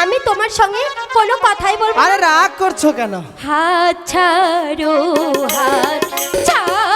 আমি তোমার সঙ্গে কোনো কথাই বলব আরে রাগ করছ কেন? হাত ছাড়ো হাত ছাড়ো।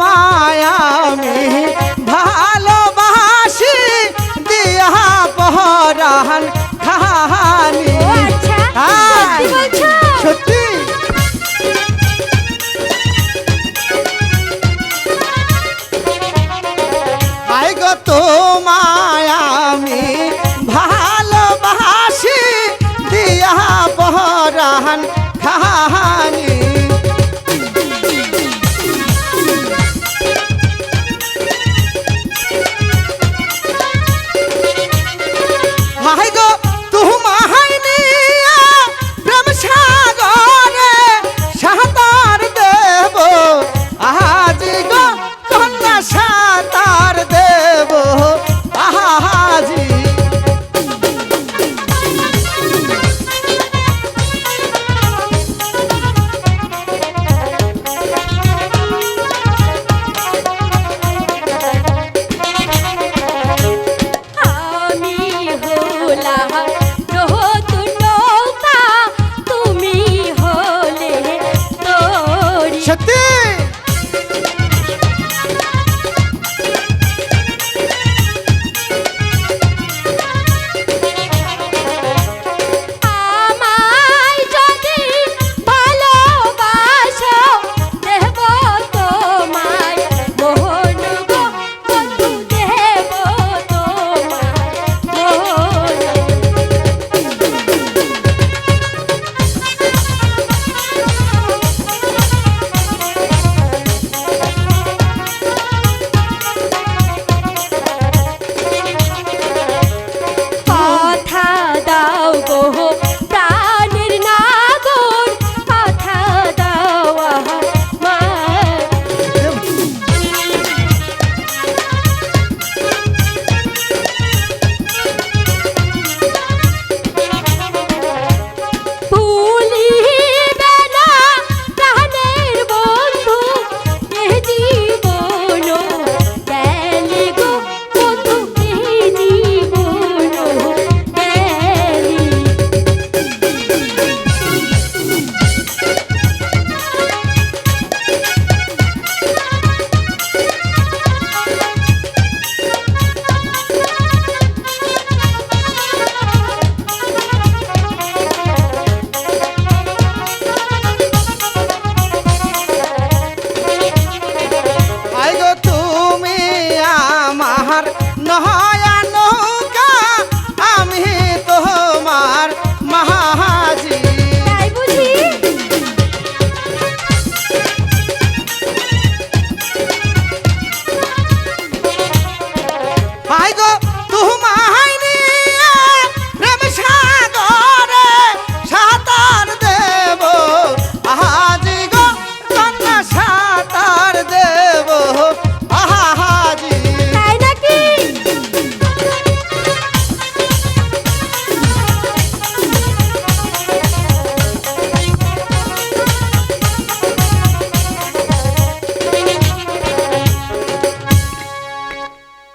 মা la